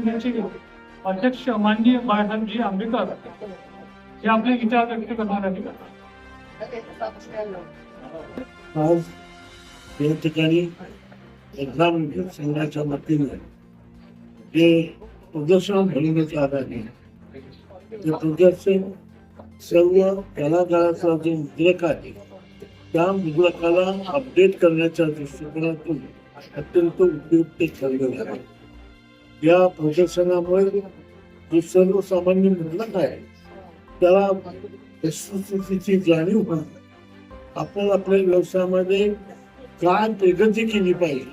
संघटनेचे अध्यक्ष माननीय बाळासाहेबजी आंबेकर हे आपले विचार व्यक्त करणार आहेत. आज या ठिकाणी एक्झाम संघाच्या वतीने जे प्रदर्शन भरवण्यात आलं आहे ते प्रदर्शन सर्व कलाकाराचा जो मुद्रक आहे त्या मुद्रकाला अपडेट करण्याच्या दृष्टिकोनातून अत्यंत उपयुक्त ठरलेलं आहे. या प्रदर्शनामुळे जो सर्वसामान्य मुद्रक आहे? त्याला वस्तुस्थितीची जाणीव होणार आपण आपल्या व्यवसायामध्ये काय प्रगती केली पाहिजे?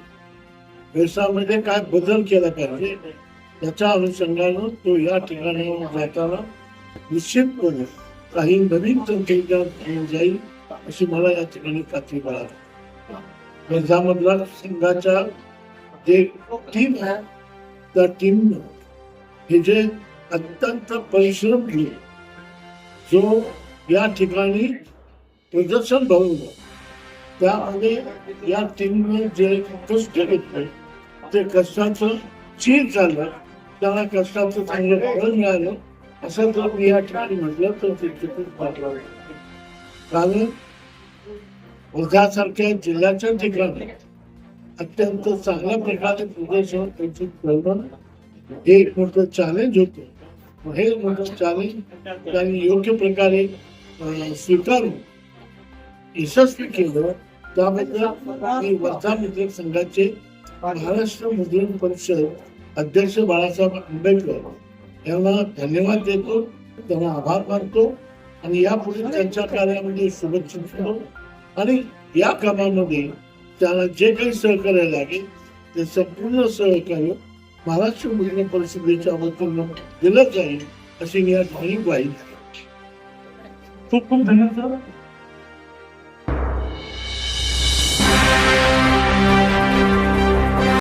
व्यवसायामध्ये काय बदल केला पाहिजे? त्याच्या अनुषंगानं तो या ठिकाणी जाताना निश्चितपणे काही नवीन तंत्रज्ञान घेऊन जाईल अशी मला या ठिकाणी खात्री मिळाली गरजामधला संघाच्या जे टीम आहे त्या टीमनं हे जे अत्यंत परिश्रम केले जो या ठिकाणी प्रदर्शन भरवलं त्यामध्ये या टीमने जे कष्ट घेतले ते कष्टाचं चीज झालं त्याला कष्टाचं चांगलं फळ मिळालं असं जर मी या ठिकाणी म्हटलं तर ते चुकून वाटलं कारण वर्धासारख्या जिल्ह्याच्या ठिकाणी अत्यंत चांगल्या प्रकारे प्रदर्शन त्यांची करणं हे एक मोठं चॅलेंज होतं. हे मोठं चॅलेंज त्यांनी योग्य प्रकारे स्वीकारून यशस्वी केलं. त्याबद्दल मी वर्धा मित्र संघाचे महाराष्ट्र मुस्लिम परिषद अध्यक्ष बाळासाहेब आंबेडकर यांना धन्यवाद देतो. त्यांना आभार मानतो. आणि यापुढे त्यांच्या कार्यामध्ये शुभेच्छा आणि या कामामध्ये त्याला जे काही सहकार्य लागेल ते संपूर्ण सहकार्य महाराष्ट्र मुद्रण परिषदेच्या वतीनं दिलं जाईल अशी मी या ठिकाणी ग्वाही खूप खूप धन्यवाद सर.